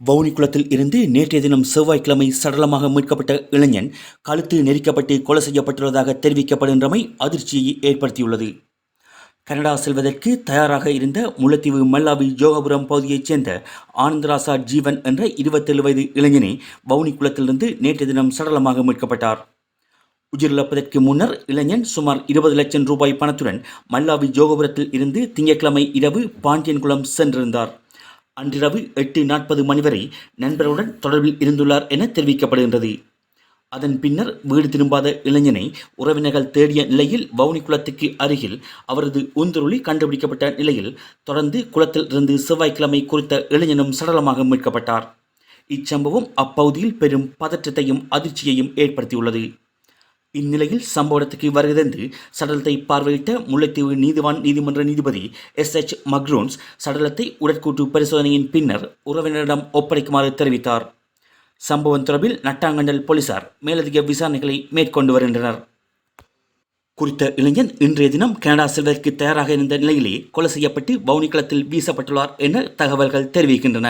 வவுனிக்குளத்தில் இருந்து நேற்றைய தினம் செவ்வாய்க்கிழமை சடலமாக மீட்கப்பட்ட இளைஞன் கழுத்து நெரிக்கப்பட்டு கொலை செய்யப்பட்டுள்ளதாக தெரிவிக்கப்படுகின்றமை அதிர்ச்சியை ஏற்படுத்தியுள்ளது. கனடா செல்வதற்கு தயாராக இருந்த முல்லைத்தீவு மல்லாவி ஜோகபுரம் பகுதியைச் சேர்ந்த ஆனந்தராசா ஜீவன் என்ற இருபத்தேழு வயது இளைஞனை வவுனிக்குளத்திலிருந்து நேற்றைய தினம் சடலமாக மீட்கப்பட்டார். உயிரிழப்பதற்கு முன்னர் இளைஞன் சுமார் இருபது லட்சம் ரூபாய் பணத்துடன் மல்லாவி ஜோகபுரத்தில் இருந்து திங்கட்கிழமை இரவு பாண்டியன்குளம் சென்றிருந்தார். அன்றிரவு எட்டு நாற்பது மணி வரை நண்பருடன் தொடர்பில் இருந்துள்ளார் என தெரிவிக்கப்படுகின்றது. அதன் பின்னர் வீடு திரும்பாத இளைஞனை உறவினர்கள் தேடிய நிலையில் வவுனிக்குளத்துக்கு அருகில் அவரது உந்துருளி கண்டுபிடிக்கப்பட்ட நிலையில் தொடர்ந்து குளத்தில் இருந்து செவ்வாய்க்கிழமை குறித்த இளைஞனும் சடலமாக மீட்கப்பட்டார். இச்சம்பவம் அப்பகுதியில் பெரும் பதற்றத்தையும் அதிர்ச்சியையும் ஏற்படுத்தியுள்ளது. இந்நிலையில் சம்பவ இடத்துக்கு வருகை சடலத்தை பார்வையிட்ட முல்லைத்தீவு நீதிவான் நீதிமன்ற நீதிபதி எஸ் எச் மக்ரூன்ஸ் சடலத்தை உடற்கூட்டு பரிசோதனையின் பின்னர் உறவினரிடம் ஒப்படைக்குமாறு தெரிவித்தார். சம்பவம் தொடர்பில் நட்டாங்கண்டல் போலீசார் மேலதிக விசாரணைகளை மேற்கொண்டு வருகின்றனர். குறித்த இளைஞன் இன்றைய தினம் கனடா செல்வதற்கு தயாராக இருந்த நிலையிலே கொலை செய்யப்பட்டு வவுனிக்களத்தில் வீசப்பட்டுள்ளார் என தகவல்கள் தெரிவிக்கின்றன.